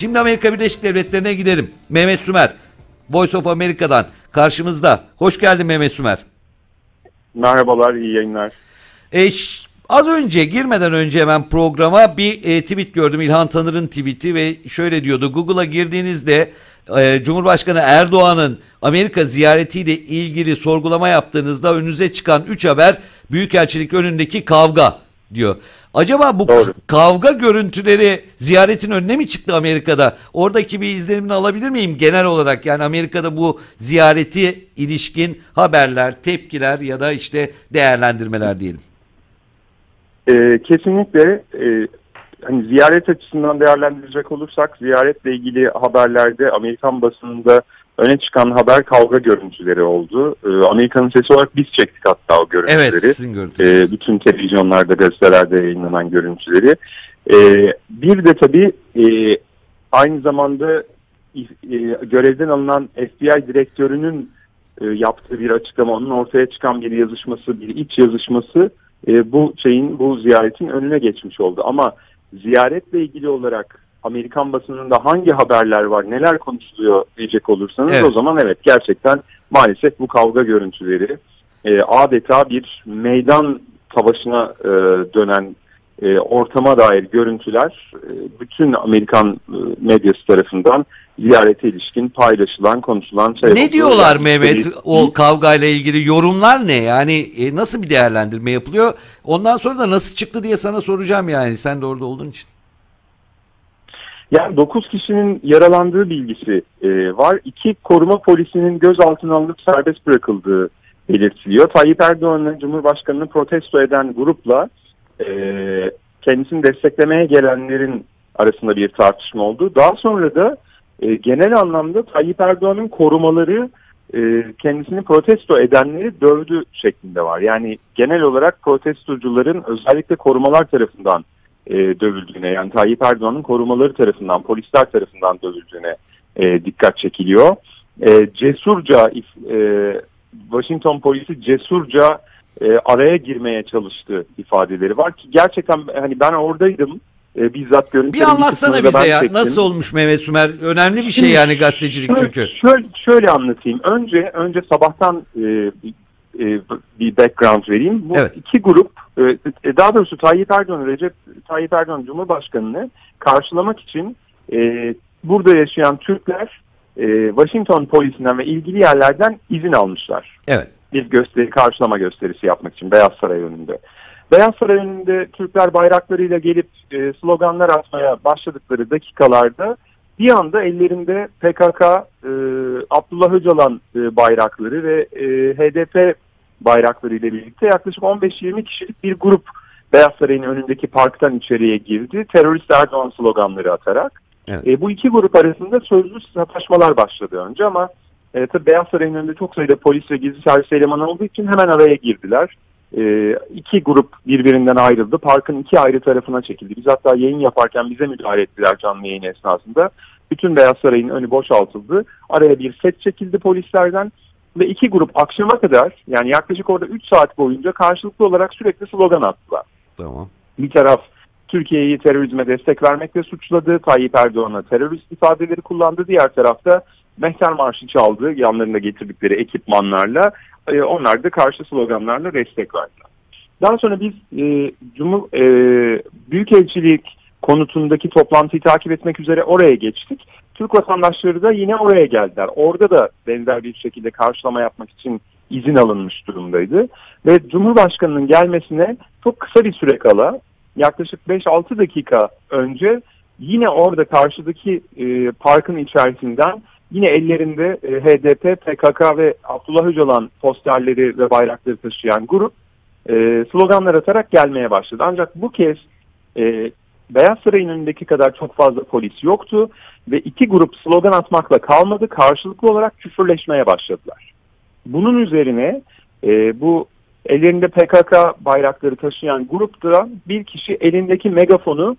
Şimdi Amerika Birleşik Devletleri'ne gidelim. Mehmet Sümer, Voice of America'dan karşımızda. Hoş geldin Mehmet Sümer. Merhabalar, iyi yayınlar. E, az önce girmeden önce hemen programa bir e, tweet gördüm. İlhan Tanır'ın tweeti ve şöyle diyordu. Google'a girdiğinizde e, Cumhurbaşkanı Erdoğan'ın Amerika ziyaretiyle ilgili sorgulama yaptığınızda önünüze çıkan 3 haber Büyükelçilik önündeki kavga diyor. Acaba bu Doğru. kavga görüntüleri ziyaretin önüne mi çıktı Amerika'da? Oradaki bir izlenimini alabilir miyim genel olarak? Yani Amerika'da bu ziyareti ilişkin haberler, tepkiler ya da işte değerlendirmeler diyelim. Ee, kesinlikle e, hani ziyaret açısından değerlendirecek olursak ziyaretle ilgili haberlerde Amerikan basınında öne çıkan haber kavga görüntüleri oldu. Ee, Amerika'nın sesi olarak biz çektik hatta o görüntüleri. Evet, sizin görüntünüz. Ee, bütün televizyonlarda, gazetelerde yayınlanan görüntüleri. Ee, bir de tabii e, aynı zamanda e, görevden alınan FBI direktörünün e, yaptığı bir açıklama, onun ortaya çıkan bir yazışması, bir iç yazışması e, bu şeyin, bu ziyaretin önüne geçmiş oldu. Ama ziyaretle ilgili olarak Amerikan basınında hangi haberler var, neler konuşuluyor diyecek olursanız Evet. o zaman evet gerçekten maalesef bu kavga görüntüleri e, adeta bir meydan savaşına e, dönen e, ortama dair görüntüler e, bütün Amerikan e, medyası tarafından ziyarete ilişkin paylaşılan, konuşulan şey Ne diyorlar Yani Mehmet işte- o kavgayla ilgili yorumlar ne? Yani e, nasıl bir değerlendirme yapılıyor? Ondan sonra da nasıl çıktı diye sana soracağım yani sen de orada olduğun için. Yani 9 kişinin yaralandığı bilgisi e, var. İki koruma polisinin gözaltına alınıp serbest bırakıldığı belirtiliyor. Tayyip Erdoğan'ın Cumhurbaşkanı'nı protesto eden grupla e, kendisini desteklemeye gelenlerin arasında bir tartışma oldu. Daha sonra da e, genel anlamda Tayyip Erdoğan'ın korumaları e, kendisini protesto edenleri dövdü şeklinde var. Yani genel olarak protestocuların özellikle korumalar tarafından e, dövüldüğüne yani Tayyip Erdoğan'ın korumaları tarafından, polisler tarafından dövüldüğüne e, dikkat çekiliyor. E, cesurca e, Washington polisi cesurca e, araya girmeye çalıştı ifadeleri var ki gerçekten hani ben oradaydım e, bizzat görüntüleri Bir anlatsana bize ya çektim. nasıl olmuş Mehmet Sümer? Önemli bir şey yani gazetecilik Şöyle, çünkü. şöyle, şöyle anlatayım. Önce önce sabahtan e, e, bir background vereyim. Bu Evet. iki grup, e, daha doğrusu Tayyip Erdoğan, Recep Tayyip Erdoğan Cumhurbaşkanı'nı karşılamak için e, burada yaşayan Türkler e, Washington polisinden ve ilgili yerlerden izin almışlar. Evet. Bir gösteri, karşılama gösterisi yapmak için Beyaz Saray önünde. Beyaz Saray önünde Türkler bayraklarıyla gelip e, sloganlar atmaya başladıkları dakikalarda bir anda ellerinde PKK, e, Abdullah Öcalan e, bayrakları ve e, HDP bayrakları ile birlikte yaklaşık 15-20 kişilik bir grup Beyaz Saray'ın önündeki parktan içeriye girdi. Terörist Erdoğan sloganları atarak. Evet. E, bu iki grup arasında sözlü sataşmalar başladı önce ama e, tabii Beyaz Saray'ın önünde çok sayıda polis ve gizli servis elemanı olduğu için hemen araya girdiler. E, iki grup birbirinden ayrıldı. Parkın iki ayrı tarafına çekildi. Biz hatta yayın yaparken bize müdahale ettiler canlı yayın esnasında. Bütün Beyaz Saray'ın önü boşaltıldı. Araya bir set çekildi polislerden ve iki grup akşama kadar yani yaklaşık orada 3 saat boyunca karşılıklı olarak sürekli slogan attılar. Tamam. Bir taraf Türkiye'yi terörizme destek vermekle suçladı. Tayyip Erdoğan'a terörist ifadeleri kullandı. Diğer tarafta Mehter Marşı çaldı yanlarında getirdikleri ekipmanlarla. E, onlar da karşı sloganlarla destek verdiler. Daha sonra biz e, Cumhur e, Büyükelçilik konutundaki toplantıyı takip etmek üzere oraya geçtik. Türk vatandaşları da yine oraya geldiler. Orada da benzer bir şekilde karşılama yapmak için izin alınmış durumdaydı. Ve Cumhurbaşkanı'nın gelmesine çok kısa bir süre kala yaklaşık 5-6 dakika önce yine orada karşıdaki e, parkın içerisinden yine ellerinde e, HDP, PKK ve Abdullah Öcalan posterleri ve bayrakları taşıyan grup e, sloganlar atarak gelmeye başladı. Ancak bu kez e, Beyaz Saray'ın önündeki kadar çok fazla polis yoktu ve iki grup slogan atmakla kalmadı karşılıklı olarak küfürleşmeye başladılar. Bunun üzerine e, bu ellerinde PKK bayrakları taşıyan grupta bir kişi elindeki megafonu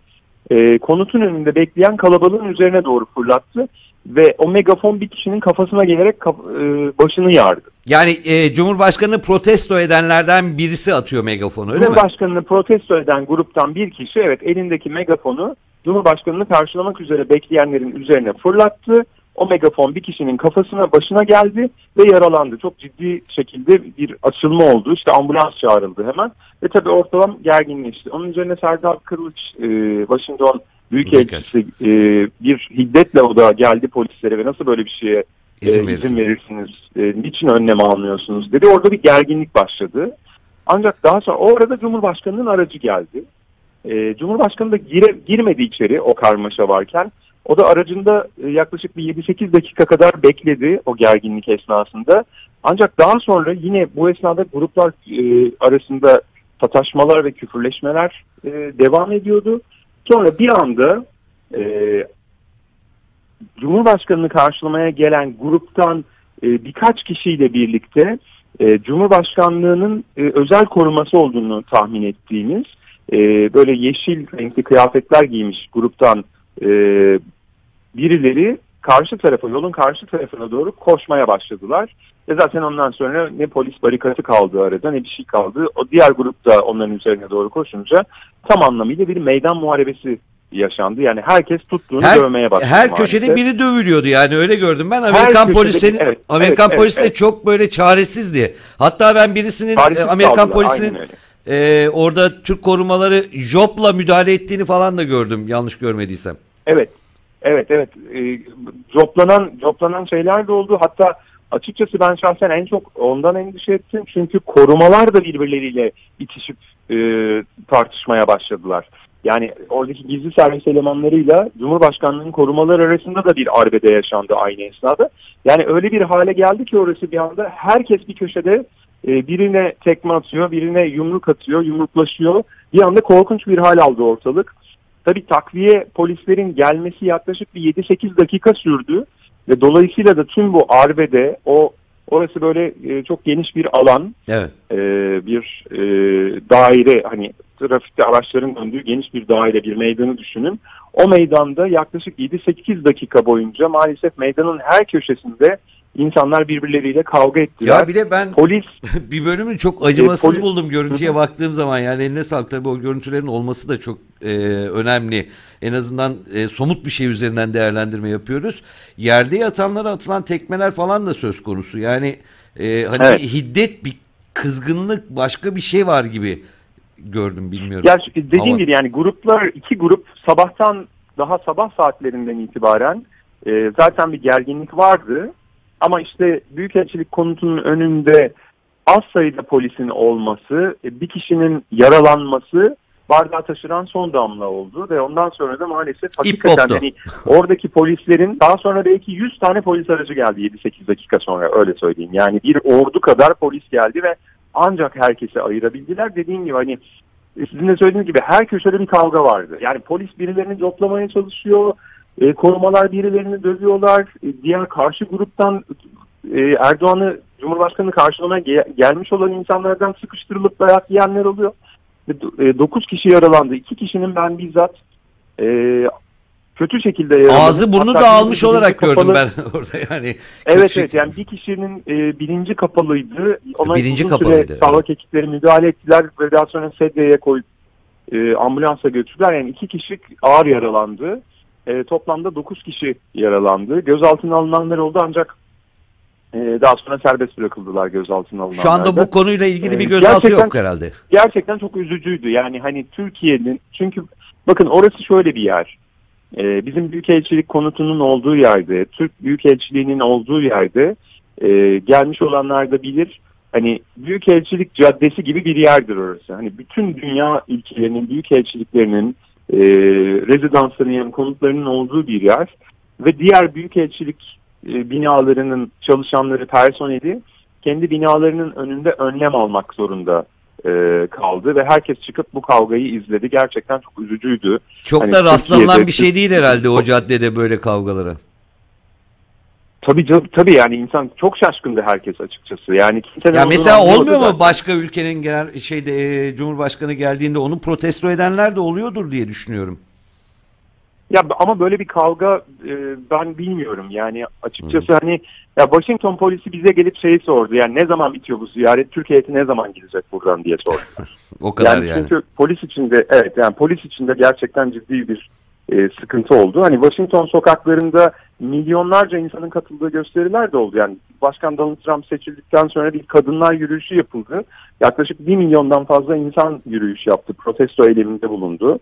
e, konutun önünde bekleyen kalabalığın üzerine doğru fırlattı ve o megafon bir kişinin kafasına gelerek kaf- e, başını yardı. Yani e, Cumhurbaşkanı protesto edenlerden birisi atıyor megafonu öyle mi? Cumhurbaşkanını protesto eden gruptan bir kişi evet elindeki megafonu Cumhurbaşkanını karşılamak üzere bekleyenlerin üzerine fırlattı. O megafon bir kişinin kafasına başına geldi ve yaralandı. Çok ciddi şekilde bir açılma oldu. İşte ambulans çağrıldı hemen ve tabii ortalam gerginleşti. Onun üzerine Serdar Kırlıç, e, Washington Büyükelçisi e, bir hiddetle o da geldi polislere ve nasıl böyle bir şeye izin, e, izin verirsiniz, e, niçin önlem almıyorsunuz dedi. Orada bir gerginlik başladı. Ancak daha sonra o arada Cumhurbaşkanı'nın aracı geldi. E, Cumhurbaşkanı da gire, girmedi içeri o karmaşa varken. O da aracında e, yaklaşık bir 7-8 dakika kadar bekledi o gerginlik esnasında. Ancak daha sonra yine bu esnada gruplar e, arasında sataşmalar ve küfürleşmeler e, devam ediyordu. Sonra bir anda Cumhurbaşkanı'nı karşılamaya gelen gruptan birkaç kişiyle birlikte Cumhurbaşkanlığının özel koruması olduğunu tahmin ettiğimiz böyle yeşil renkli kıyafetler giymiş gruptan birileri karşı tarafa, yolun karşı tarafına doğru koşmaya başladılar. Ve zaten ondan sonra ne polis barikatı kaldı arada ne bir şey kaldı. O diğer grup da onların üzerine doğru koşunca tam anlamıyla bir meydan muharebesi yaşandı. Yani herkes tuttuğunu her, dövmeye başladı. Her köşede biri dövülüyordu yani öyle gördüm ben. Amerikan polislerin evet, Amerikan evet, polisi evet, de evet. çok böyle çaresizdi. Hatta ben birisinin Çaresiz Amerikan kaldılar, polisinin e, orada Türk korumaları jopla müdahale ettiğini falan da gördüm yanlış görmediysem. Evet. Evet evet. E, joplanan joplanan şeyler de oldu. Hatta açıkçası ben şahsen en çok ondan endişe ettim. Çünkü korumalar da birbirleriyle itişip e, tartışmaya başladılar. Yani oradaki gizli servis elemanlarıyla Cumhurbaşkanlığı'nın korumalar arasında da bir arbede yaşandı aynı esnada. Yani öyle bir hale geldi ki orası bir anda herkes bir köşede e, birine tekme atıyor, birine yumruk atıyor, yumruklaşıyor. Bir anda korkunç bir hal aldı ortalık. Tabii takviye polislerin gelmesi yaklaşık bir 7-8 dakika sürdü. Ve dolayısıyla da tüm bu arbede o orası böyle e, çok geniş bir alan. Evet. E, bir e, daire hani trafikte araçların döndüğü geniş bir daire bir meydanı düşünün. O meydanda yaklaşık 7-8 dakika boyunca maalesef meydanın her köşesinde insanlar birbirleriyle kavga ettiler. Ya bir de ben polis bir bölümü çok acımasız e, poli... buldum görüntüye baktığım zaman yani eline sağlık tabii o görüntülerin olması da çok e, önemli. En azından e, somut bir şey üzerinden değerlendirme yapıyoruz. Yerde yatanlara atılan tekmeler falan da söz konusu. Yani e, hani evet. hiddet bir kızgınlık başka bir şey var gibi gördüm bilmiyorum. Ya dediğim Ama... gibi yani gruplar iki grup sabahtan daha sabah saatlerinden itibaren e, zaten bir gerginlik vardı. Ama işte Büyükelçilik konutunun önünde az sayıda polisin olması, e, bir kişinin yaralanması bardağı taşıran son damla oldu ve ondan sonra da maalesef hakikaten hani oradaki polislerin daha sonra belki 100 tane polis aracı geldi 7-8 dakika sonra öyle söyleyeyim. Yani bir ordu kadar polis geldi ve ancak herkese ayırabildiler. Dediğim gibi hani e, sizin de söylediğiniz gibi her köşede bir kavga vardı. Yani polis birilerini toplamaya çalışıyor, e, korumalar birilerini dövüyorlar. E, diğer karşı gruptan e, Erdoğan'ı Cumhurbaşkanı karşılamaya ge gelmiş olan insanlardan sıkıştırılıp dayak yiyenler oluyor. E, 9 kişi yaralandı. 2 kişinin ben bizzat e, kötü şekilde yaralandı. Ağzı burnu da almış olarak kapalı. gördüm ben orada yani. Evet şey... evet yani bir kişinin e, bilinci kapalıydı. Ona bilinci kapalıydı. Sağlık ekipleri müdahale ettiler ve daha sonra sedyeye koyup e, ambulansa götürdüler. Yani iki kişi ağır yaralandı. E, toplamda 9 kişi yaralandı. Gözaltına alınanlar oldu ancak e, daha sonra serbest bırakıldılar gözaltına alınanlar. Şu anda bu konuyla ilgili bir e, gözaltı yok herhalde. Gerçekten çok üzücüydü. Yani hani Türkiye'nin çünkü bakın orası şöyle bir yer. E, bizim Büyükelçilik konutunun olduğu yerde, Türk Büyükelçiliğinin olduğu yerde e, gelmiş olanlar da bilir. Hani Büyükelçilik Caddesi gibi bir yerdir orası. Hani bütün dünya ülkelerinin büyükelçiliklerinin e, rezidansların yani konutlarının olduğu bir yer ve diğer büyükelçilik e, binalarının çalışanları, personeli kendi binalarının önünde önlem almak zorunda e, kaldı ve herkes çıkıp bu kavgayı izledi. Gerçekten çok üzücüydü. Çok hani da rastlanılan bir şey değil herhalde o caddede böyle kavgalara. Tabii tabii yani insan çok şaşkındı herkes açıkçası. Yani ya mesela olmuyor mu başka ülkenin genel şeyde e, Cumhurbaşkanı geldiğinde onu protesto edenler de oluyordur diye düşünüyorum. Ya ama böyle bir kavga e, ben bilmiyorum yani açıkçası hmm. hani ya Washington polisi bize gelip şeyi sordu yani ne zaman bitiyor bu ziyaret Türkiye'ye ne zaman gidecek buradan diye sordu. o kadar yani, yani. Çünkü polis içinde evet yani polis içinde gerçekten ciddi bir e, sıkıntı oldu. Hani Washington sokaklarında milyonlarca insanın katıldığı gösteriler de oldu. Yani Başkan Donald Trump seçildikten sonra bir kadınlar yürüyüşü yapıldı. Yaklaşık bir milyondan fazla insan yürüyüş yaptı, protesto eyleminde bulundu.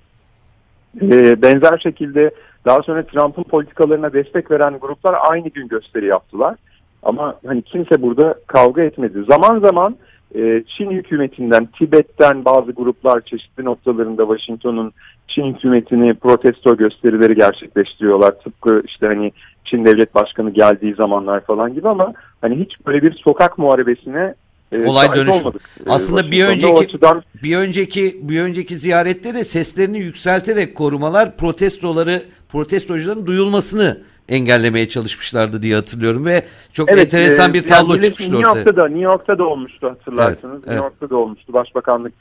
E, benzer şekilde daha sonra Trump'ın politikalarına destek veren gruplar aynı gün gösteri yaptılar. Ama hani kimse burada kavga etmedi. Zaman zaman e, Çin hükümetinden, Tibet'ten bazı gruplar çeşitli noktalarında Washington'un Çin hükümetini protesto gösterileri gerçekleştiriyorlar. Tıpkı işte hani Çin devlet başkanı geldiği zamanlar falan gibi ama hani hiç böyle bir sokak muharebesine e, olay. Olmadık. E, Aslında bir önceki açıdan... bir önceki bir önceki ziyarette de seslerini yükselterek korumalar protestoları protestocuların duyulmasını engellemeye çalışmışlardı diye hatırlıyorum ve çok evet, enteresan e, bir tablo yani çıkmıştı New York'ta ortaya. Da, New York'ta da olmuştu hatırlarsınız. Evet, New York'ta da olmuştu. Başbakanlık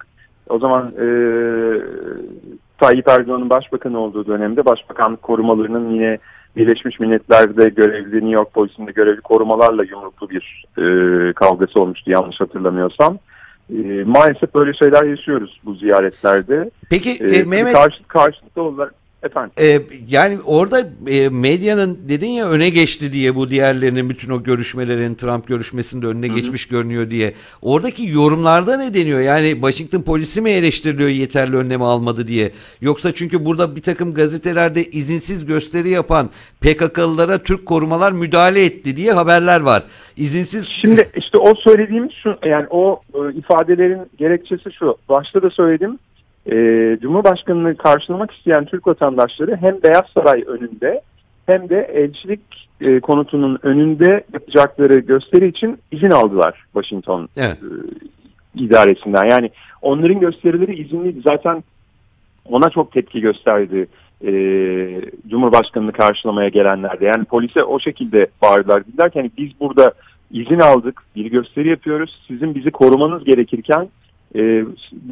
o zaman e, Tayyip Erdoğan'ın başbakan olduğu dönemde başbakanlık korumalarının yine Birleşmiş Milletler'de görevli, New York polisinde görevli korumalarla yumruklu bir e, kavgası olmuştu yanlış hatırlamıyorsam. E, maalesef böyle şeyler yaşıyoruz bu ziyaretlerde. Peki e, e, Mehmet... Karşı, karşılıklı olarak Efendim? Ee, yani orada e, medyanın dedin ya öne geçti diye bu diğerlerinin bütün o görüşmelerin Trump görüşmesinde önüne Hı-hı. geçmiş görünüyor diye. Oradaki yorumlarda ne deniyor? Yani Washington polisi mi eleştiriliyor yeterli önlemi almadı diye? Yoksa çünkü burada bir takım gazetelerde izinsiz gösteri yapan PKK'lılara Türk korumalar müdahale etti diye haberler var. İzinsiz... Şimdi işte o söylediğim şu yani o e, ifadelerin gerekçesi şu. Başta da söyledim e, Cumhurbaşkanı'nı karşılamak isteyen Türk vatandaşları hem Beyaz Saray önünde hem de elçilik e, konutunun önünde yapacakları gösteri için izin aldılar Washington evet. e, idaresinden. Yani onların gösterileri izinliydi. Zaten ona çok tepki gösterdi e, Cumhurbaşkanı'nı karşılamaya gelenler de. Yani polise o şekilde bağırdılar. Dediler ki hani biz burada izin aldık, bir gösteri yapıyoruz. Sizin bizi korumanız gerekirken e,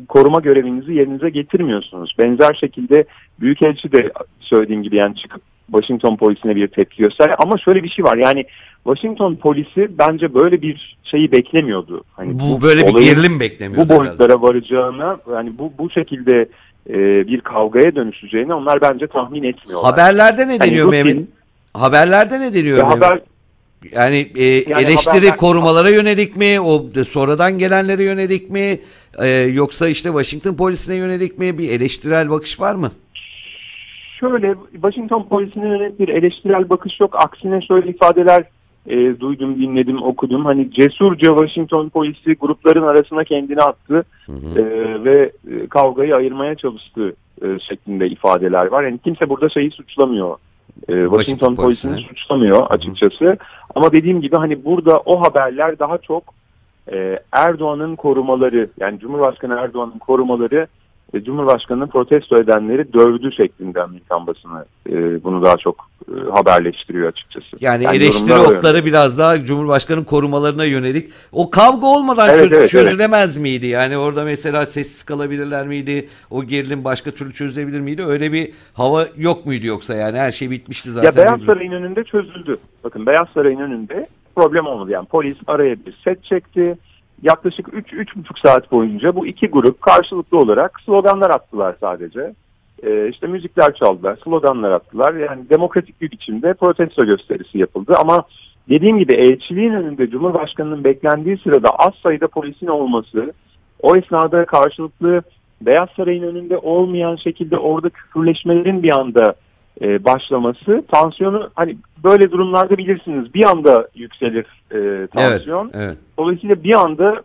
koruma görevinizi yerinize getirmiyorsunuz. Benzer şekilde Büyükelçi de söylediğim gibi yani çıkıp Washington polisine bir tepki göster. Ama şöyle bir şey var yani Washington polisi bence böyle bir şeyi beklemiyordu. Hani bu, bu böyle olayın, bir gerilim beklemiyordu. Bu boyutlara herhalde. varacağını yani bu bu şekilde e, bir kavgaya dönüşeceğini onlar bence tahmin etmiyorlar. Haberlerde ne deniyor hani Mehmet? Haberlerde ne deniyor? Haber, yani, e, yani eleştiri haberler... korumalara yönelik mi? O sonradan gelenlere yönelik mi? E, yoksa işte Washington polisine yönelik mi? Bir eleştirel bakış var mı? Şöyle Washington polisine yönelik bir eleştirel bakış yok. Aksine şöyle ifadeler e, duydum, dinledim, okudum. Hani cesurca Washington polisi grupların arasına kendini attı hı hı. E, ve e, kavgayı ayırmaya çalıştı e, şeklinde ifadeler var. Yani kimse burada şeyi suçlamıyor e, Washington polisini suçlamıyor açıkçası. Hı. Ama dediğim gibi hani burada o haberler daha çok e, Erdoğan'ın korumaları yani Cumhurbaşkanı Erdoğan'ın korumaları e, Cumhurbaşkanı'nın protesto edenleri dövdü şeklinde Amerikan basını e, bunu daha çok e, haberleştiriyor açıkçası. Yani, yani eleştiri okları öyle. biraz daha Cumhurbaşkanı korumalarına yönelik. O kavga olmadan evet, çöz, evet, çözülemez evet. miydi? Yani orada mesela sessiz kalabilirler miydi? O gerilim başka türlü çözülebilir miydi? Öyle bir hava yok muydu yoksa yani her şey bitmişti zaten. Ya Beyaz Saray'ın önünde çözüldü. Bakın Beyaz Saray'ın önünde problem olmadı. Yani polis araya bir set çekti yaklaşık 3-3,5 saat boyunca bu iki grup karşılıklı olarak sloganlar attılar sadece. Ee, işte müzikler çaldılar, sloganlar attılar. Yani demokratik bir biçimde protesto gösterisi yapıldı. Ama dediğim gibi elçiliğin önünde Cumhurbaşkanı'nın beklendiği sırada az sayıda polisin olması, o esnada karşılıklı Beyaz Saray'ın önünde olmayan şekilde orada küfürleşmelerin bir anda e, başlaması tansiyonu hani böyle durumlarda bilirsiniz bir anda yükselir e, tansiyon. Evet, evet. Dolayısıyla bir anda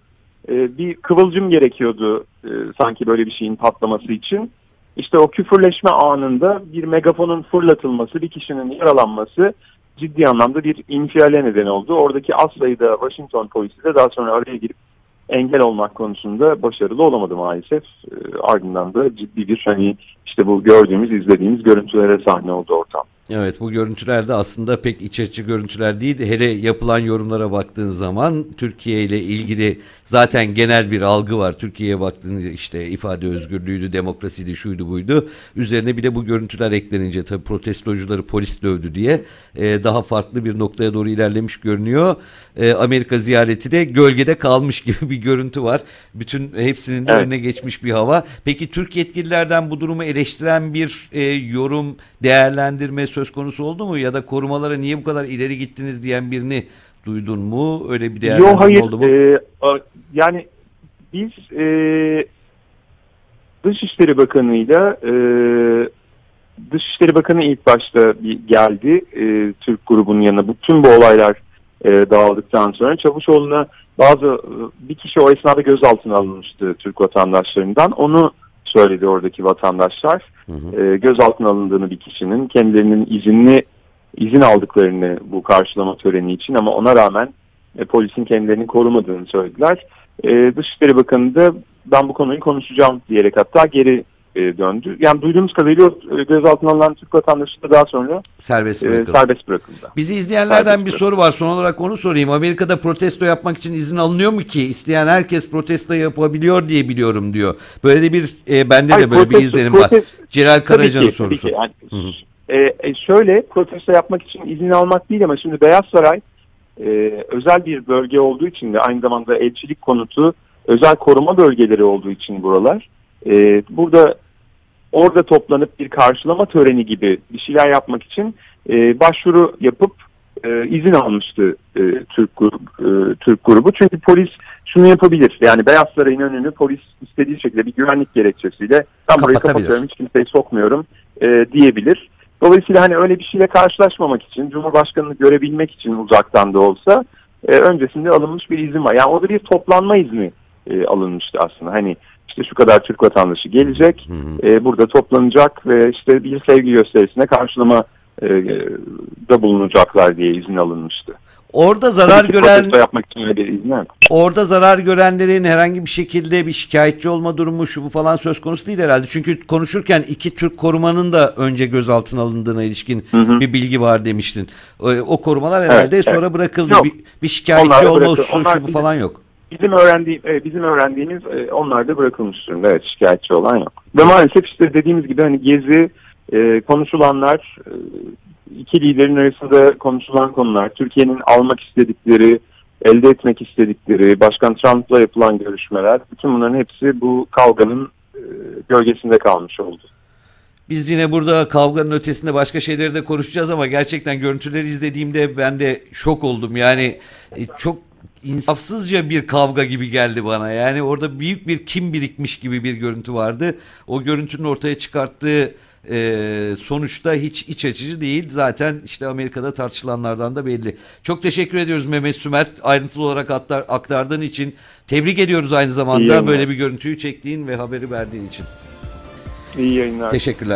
e, bir kıvılcım gerekiyordu e, sanki böyle bir şeyin patlaması için. İşte o küfürleşme anında bir megafonun fırlatılması, bir kişinin yaralanması ciddi anlamda bir infiale neden oldu. Oradaki az sayıda Washington polisi de daha sonra araya girip engel olmak konusunda başarılı olamadı maalesef. E, ardından da ciddi bir hani işte bu gördüğümüz, izlediğimiz görüntülere sahne oldu ortam. Evet bu görüntüler de aslında pek iç açıcı görüntüler değil. Hele yapılan yorumlara baktığın zaman Türkiye ile ilgili zaten genel bir algı var. Türkiye'ye baktığında işte ifade özgürlüğüydü, demokrasiydi, şuydu buydu. Üzerine bir de bu görüntüler eklenince tabii protestocuları polis dövdü diye e, daha farklı bir noktaya doğru ilerlemiş görünüyor. E, Amerika ziyareti de gölgede kalmış gibi bir görüntü var. Bütün hepsinin Evet. önüne geçmiş bir hava. Peki Türk yetkililerden bu durumu eleştiren bir e, yorum, değerlendirme söz konusu oldu mu? Ya da korumalara niye bu kadar ileri gittiniz diyen birini duydun mu? Öyle bir değerlendirme Yok hayır. oldu mu? e, a- yani biz e, Dışişleri Bakanı'yla e, Dışişleri Bakanı ilk başta bir geldi e, Türk grubunun yanına. Bütün bu olaylar e, dağıldıktan sonra Çavuşoğlu'na bazı e, bir kişi o esnada gözaltına alınmıştı Türk vatandaşlarından. Onu söyledi oradaki vatandaşlar. Hı hı. E, gözaltına alındığını bir kişinin kendilerinin izinli izin aldıklarını bu karşılama töreni için ama ona rağmen e, polisin kendilerini korumadığını söylediler. E, Dışişleri Bakanı da ben bu konuyu konuşacağım diyerek hatta geri e, döndü. Yani duyduğumuz kadarıyla e, gözaltına alınan Türk vatandaşı da daha sonra Serbest e, bırakıldı. serbest bırakıldı. Bizi izleyenlerden serbest bir bırakıldı. soru var. Son olarak onu sorayım. Amerika'da protesto yapmak için izin alınıyor mu ki? İsteyen herkes protesto yapabiliyor diye biliyorum diyor. Böyle de bir e, bende Hayır, de böyle bir protesto- izlenim var. protesto- Celal Karaca'nın ki, tabii sorusu. ki. Yani, Hı hı. e, e, şöyle protesto yapmak için izin almak değil ama şimdi Beyaz Saray e, özel bir bölge olduğu için de aynı zamanda elçilik konutu özel koruma bölgeleri olduğu için buralar e, burada orada toplanıp bir karşılama töreni gibi bir şeyler yapmak için e, başvuru yapıp e, izin almıştı e, Türk grubu, e, Türk grubu. Çünkü polis şunu yapabilir. Yani Beyaz Saray'ın önünü polis istediği şekilde bir güvenlik gerekçesiyle ben burayı kapatıyorum hiç kimseyi sokmuyorum e, diyebilir. Dolayısıyla hani öyle bir şeyle karşılaşmamak için, Cumhurbaşkanı'nı görebilmek için uzaktan da olsa e, öncesinde alınmış bir izin var. Yani orada bir toplanma izni e, alınmıştı aslında. Hani işte şu kadar Türk vatandaşı gelecek, Hı hı. e, burada toplanacak ve işte bir sevgi gösterisine karşılama e, da bulunacaklar diye izin alınmıştı. Orada zarar gören yapmak için öyle bir izin yok. orada zarar görenlerin herhangi bir şekilde bir şikayetçi olma durumu şu bu falan söz konusu değil herhalde. Çünkü konuşurken iki Türk korumanın da önce gözaltına alındığına ilişkin Hı hı. bir bilgi var demiştin. O, korumalar herhalde Evet, sonra bırakıldı. Yok. Bir, bir şikayetçi olma hususu şu bu falan yok. Bizim öğrendiğim, e, bizim öğrendiğimiz e, onlar da bırakılmış durumda. Evet şikayetçi olan yok. Ve maalesef işte dediğimiz gibi hani gezi e, konuşulanlar iki liderin arasında konuşulan konular, Türkiye'nin almak istedikleri, elde etmek istedikleri, Başkan Trump'la yapılan görüşmeler, bütün bunların hepsi bu kavganın gölgesinde kalmış oldu. Biz yine burada kavganın ötesinde başka şeyleri de konuşacağız ama gerçekten görüntüleri izlediğimde ben de şok oldum. Yani çok insafsızca bir kavga gibi geldi bana. Yani orada büyük bir kim birikmiş gibi bir görüntü vardı. O görüntünün ortaya çıkarttığı e, sonuçta hiç iç açıcı değil. Zaten işte Amerika'da tartışılanlardan da belli. Çok teşekkür ediyoruz Mehmet Sümer. Ayrıntılı olarak aktar, aktardığın için. Tebrik ediyoruz aynı İyi zamanda yayınlar. böyle bir görüntüyü çektiğin ve haberi verdiğin için. İyi yayınlar. Teşekkürler.